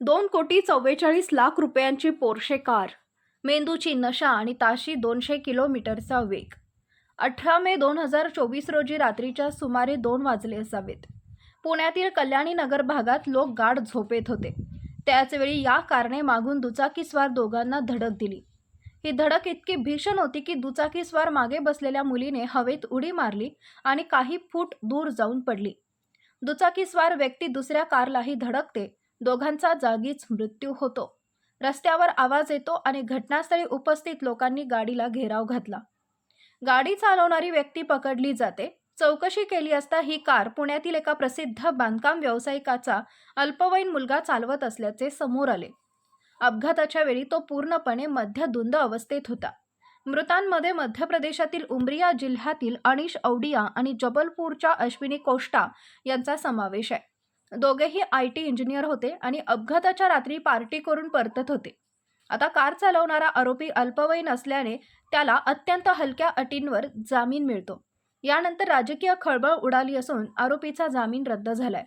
दोन कोटी चव्वेचाळीस लाख रुपयांची पोर्शे कार मेंदूची नशा आणि ताशी दोनशे किलोमीटरचा वेग. अठरा मे दोन हजार चोवीस रोजी रात्रीच्या सुमारे दोन वाजले असावेत. पुण्यातील कल्याणी नगर भागात लोक गाढ झोपेत होते. त्याचवेळी या कारने मागून दुचाकीस्वार दोघांना धडक दिली. ही धडक इतकी भीषण होती की दुचाकीस्वार मागे बसलेल्या मुलीने हवेत उडी मारली आणि काही फूट दूर जाऊन पडली. दुचाकीस्वार व्यक्ती दुसऱ्या कारलाही धडकते दोघांचा जागीच मृत्यू होतो. रस्त्यावर आवाज येतो आणि घटनास्थळी उपस्थित लोकांनी गाडीला घेराव घातला. गाडी चालवणारी व्यक्ती पकडली जाते. चौकशी केली असता ही कार पुण्यातील एका प्रसिद्ध बांधकाम व्यावसायिकाचा अल्पवयीन मुलगा चालवत असल्याचे समोर आले. अपघाताच्या वेळी तो पूर्णपणे मध्यधुंद अवस्थेत होता. मृतांमध्ये मध्य प्रदेशातील उमरिया जिल्ह्यातील अनिश औडिया आणि जबलपूरच्या अश्विनी कोष्टा यांचा समावेश आहे. दोघेही आय टी इंजिनियर होते आणि अपघाताच्या रात्री पार्टी करून परतत होते. आता कार चालवणारा आरोपी अल्पवयीन असल्याने त्याला अत्यंत हलक्या अटींवर जामीन मिळतो. यानंतर राजकीय खळबळ उडाली असून आरोपीचा जामीन रद्द झालाय.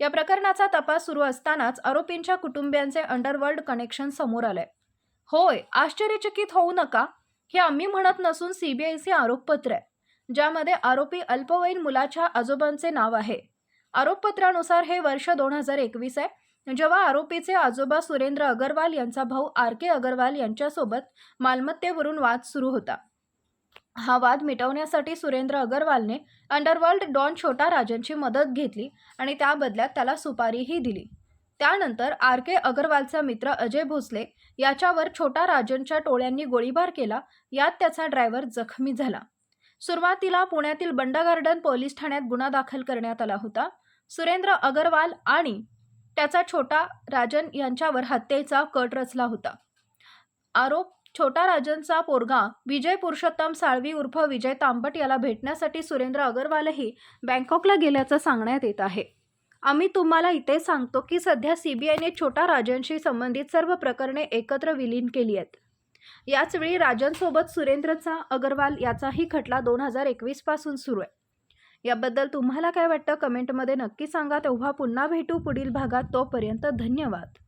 या प्रकरणाचा तपास सुरू असतानाच आरोपींच्या कुटुंबियांचे अंडरवर्ल्ड कनेक्शन समोर आलंय. होय आश्चर्यचकित होऊ नका. हे आम्ही म्हणत नसून सीबीआयचे आरोपपत्र आहे ज्यामध्ये आरोपी अल्पवयीन मुलाच्या आजोबांचे नाव आहे. आरोपपत्रानुसार हे वर्ष दोन हजार एकवीस आहे. जेव्हा आरोपीचे आजोबा सुरेंद्र अगरवाल यांचा भाऊ आर के अगरवाल यांच्यासोबत मालमत्तेवरून वाद सुरू होता. हा वाद मिटवण्यासाठी सुरेंद्र अगरवालने अंडरवर्ल्ड डॉन छोटा राजनची मदत घेतली आणि त्या बदल्यात त्याला सुपारीही दिली. त्यानंतर आर के अगरवालचा मित्र अजय भोसले याच्यावर छोटा राजनच्या टोळ्यांनी गोळीबार केला यात त्याचा ड्रायव्हर जखमी झाला. सुरुवातीला पुण्यातील बंडा गार्डन पोलीस ठाण्यात गुन्हा दाखल करण्यात आला होता. सुरेंद्र अगरवाल आणि त्याचा छोटा राजन यांच्यावर हत्येचा कट रचला होता. आरोप छोटा राजनचा पोरगा विजय पुरुषोत्तम साळवी उर्फ विजय तांबट याला भेटण्यासाठी सुरेंद्र अगरवालही बँकॉकला गेल्याचं सांगण्यात येत आहे. आम्ही तुम्हाला इथे सांगतो की सध्या सीबीआयने छोटा राजनशी संबंधित सर्व प्रकरणे एकत्र विलीन केली आहेत. याचवेळी राजनसोबत सुरेंद्रचा अगरवाल याचाही खटला दोन हजार एकवीसपासून सुरू आहे. याबद्दल तुम्हाला काय वाटतं? कमेंटमध्ये नक्की सांगा. तेव्हा पुन्हा भेटू पुढील भागात. तोपर्यंत धन्यवाद.